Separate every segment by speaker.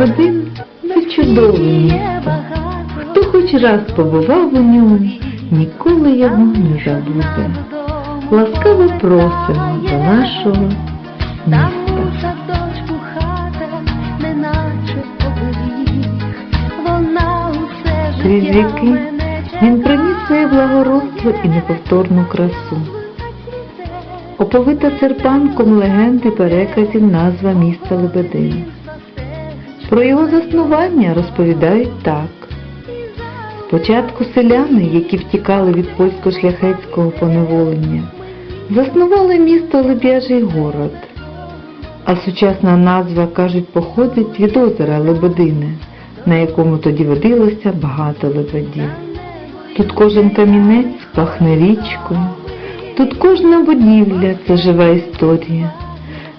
Speaker 1: Лебедин це місто. Хто хоч раз побував у ньому, ніколи його не забуде. Ласкаво просимо до нашого міста. Крізь віки Він приніс своє благородство і неповторну красу. Оповита серпанком легенд і переказів назва міста Лебедин. Про його заснування розповідають так. Спочатку селяни, які втікали від польсько-шляхетського поневолення, заснували місто Лебяжий город, а сучасна назва, кажуть, походить від озера Лебедине, на якому тоді водилося багато лебедів. Тут кожен камінець пахне річкою, тут кожна будівля це жива історія.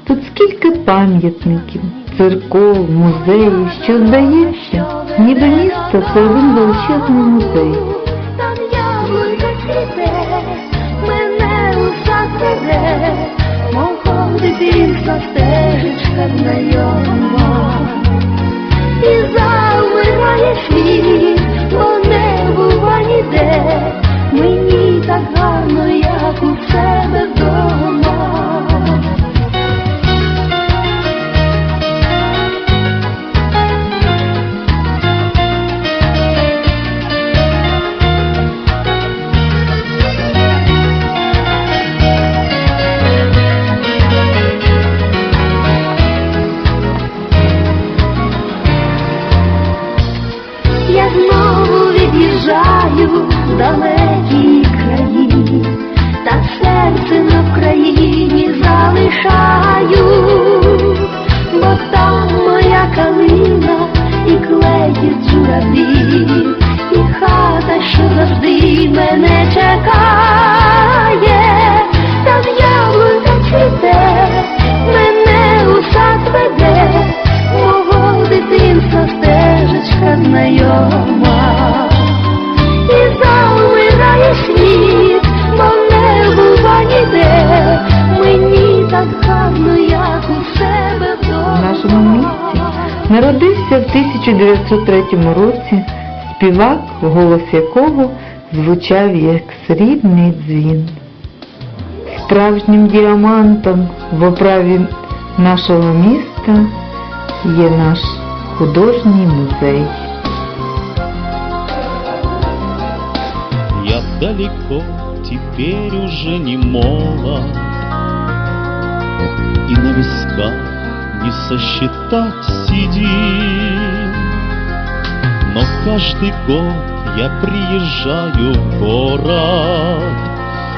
Speaker 1: Тут скільки пам'ятників, церков, музеїв, що здається, ніби місто це один величезний музей. 1903 році співак, голос якого звучав як срібний дзвін. Справжнім діамантом в оправі нашого міста є наш художній музей.
Speaker 2: Я далеко теперь уже не молод И на висках не сосчитать седин Но каждый год я приезжаю в город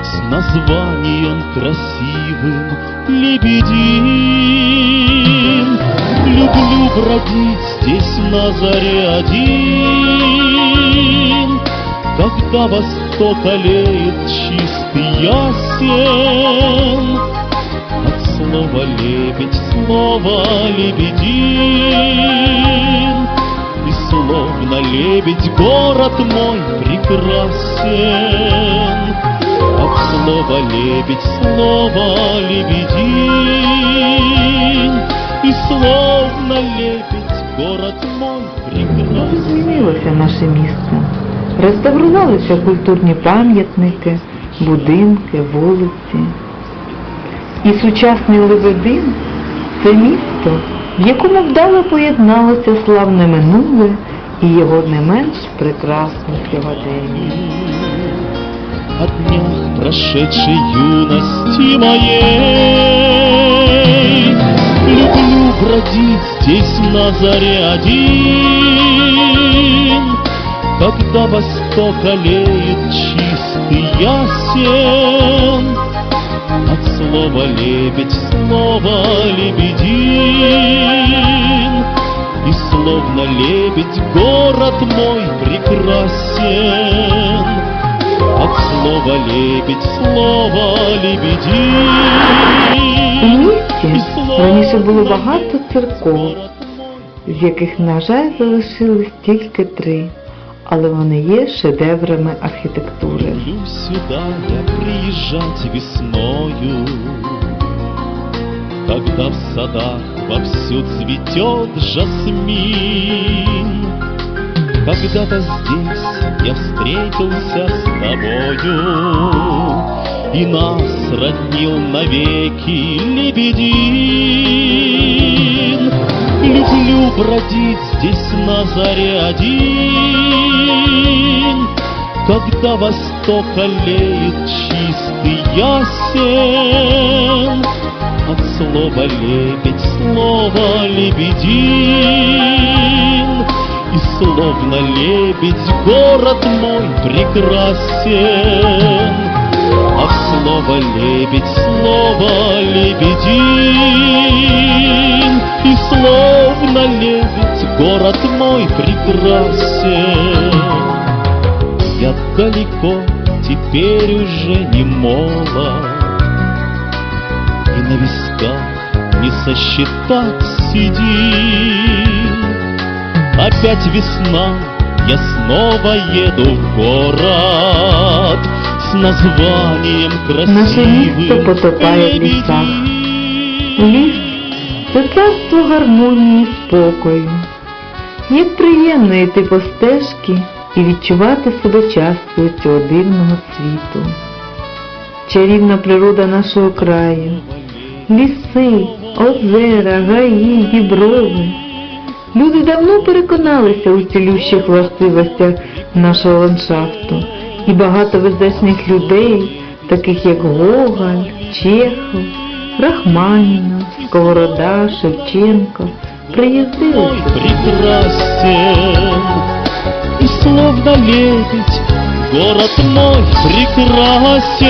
Speaker 2: С названием красивым Лебедин Люблю бродить здесь на заре один. Когда восток олеет чистый ясен, От слова лебедь слово лебедин, словно лебедь город мой прекрасен. От слова лебедь слово лебедин, И словно лебедь город мой прекрасен.
Speaker 1: Змінилося наше місто. Реставрувалися культурні пам'ятники, будинки, вулиці. І сучасний Лебедин це місто, в якому вдало поєдналося славне минуле і його не менш прекрасне сьогодення.
Speaker 2: О днях прошедшей юности моей Люблю бродить здесь на заре один Когда восток олеет чистый ясен От слова лебедь слово лебедин И словно лебедь город мой прекрасен. От слова лебедь слово лебедин
Speaker 1: раніше було багато церков, з яких, на жаль, залишились тільки три, але вони є шедеврами архітектури.
Speaker 2: Люблю сюда я приезжать весною, Когда в садах вовсю цветет жасмин. Когда-то здесь я встретился с тобою. И нас роднил навеки лебедин. Люблю бродить здесь на заре один Когда восток олеет чистый ясен. От слова лебедь слово лебедин И словно лебедь город мой прекрасен. А слово лебедь слово лебедин И словно лебедь город мой прекрасен далеко теперь уже не молод И на висках не сосчитать седин Опять весна, я снова еду в город С названием красивым
Speaker 1: потопає в лісах. Ліс це царство гармонії спокою. Як приємно йти по стежки і відчувати себе часткою цього дивного світу. Чарівна природа нашого краю, ліси, озера, гаї, діброви. Люди давно переконалися у цілющих властивостях нашого ландшафту, і багато визначних людей, таких як Гоголь, Чехов, Рахманінов, Сковорода, Шевченко, приїздили
Speaker 2: И словно лебедь город мой прекрасен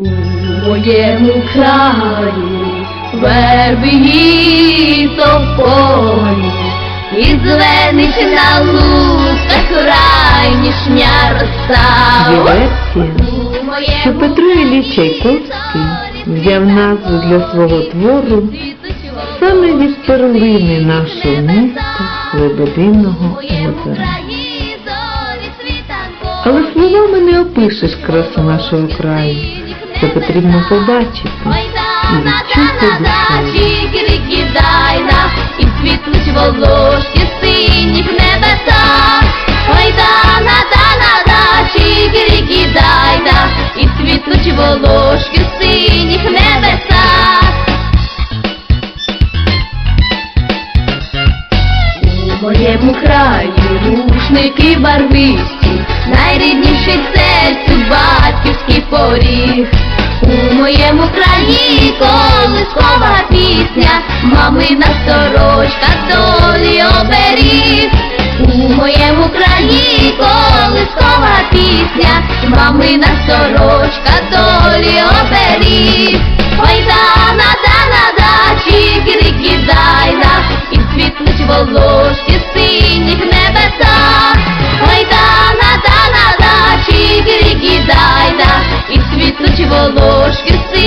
Speaker 3: У моєму краю верби гіто в і звенить на луках райнішня роса.
Speaker 1: Що Петро Ілліч Чайковський взяв назву для свого твору саме від перлини нашого міста Лебединого озера. Але словами не опишеш красу нашого краю. Це потрібно побачити і відчути душею.
Speaker 3: Кидайна, і світлуть волошки синіх небеса. Ой, дана, дана, да, чигирі кидайна, і світлуть волошки синіх небеса. У моєму краю рушники барвисті, найрідніший серцю батьківський поріг. У моєму краї колискова пісня, мамина сорочка долі оберіг, у моєму краї колискова пісня, мамина сорочка долі оберіг. Ой, дана, дана, да, чики, дайна, і світлить волошки синіх небеса. esquecer.